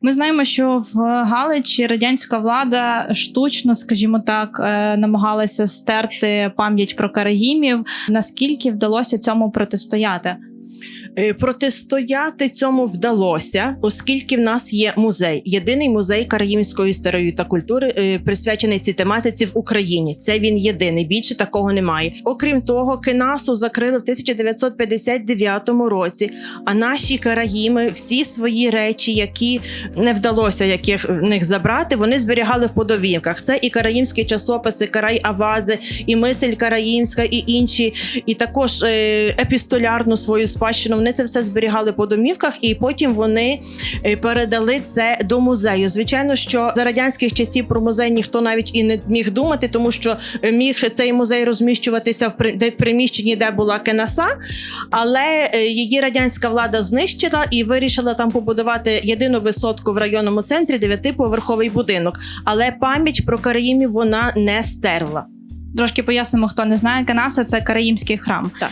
Ми знаємо, що в Галичі радянська влада штучно, скажімо так, е, намагалася стерти пам'ять про караїмів. Наскільки вдалося цьому протистояти? Е, Протистояти цьому вдалося, оскільки в нас є музей, єдиний музей караїмської історії та культури, е, присвячений цій тематиці в Україні. Це він єдиний. Більше такого немає. Окрім того, Кенасу закрили в 1959 році. А наші караїми всі свої речі, які не вдалося яких в них забрати, вони зберігали в подовівках. Це і караїмські часописи, Карай Авази, і Мисль Караїмська, і інші, і також е, епістолярну свою спадщину. Вони це все зберігали по домівках, і потім вони е, передали це до музею. Звичайно, що за радянських часів про музей ніхто навіть і не міг думати, тому що е, міг цей музей розміщуватися в при- приміщенні, де була Кенаса, але е, її радянська влада знищила і вирішила там побудувати єдину висотку в районному центрі, дев'ятиповерховий будинок. Але пам'ять про Караїмів вона не стерла. Трошки пояснимо, хто не знає. Канаса це караїмський храм. Так.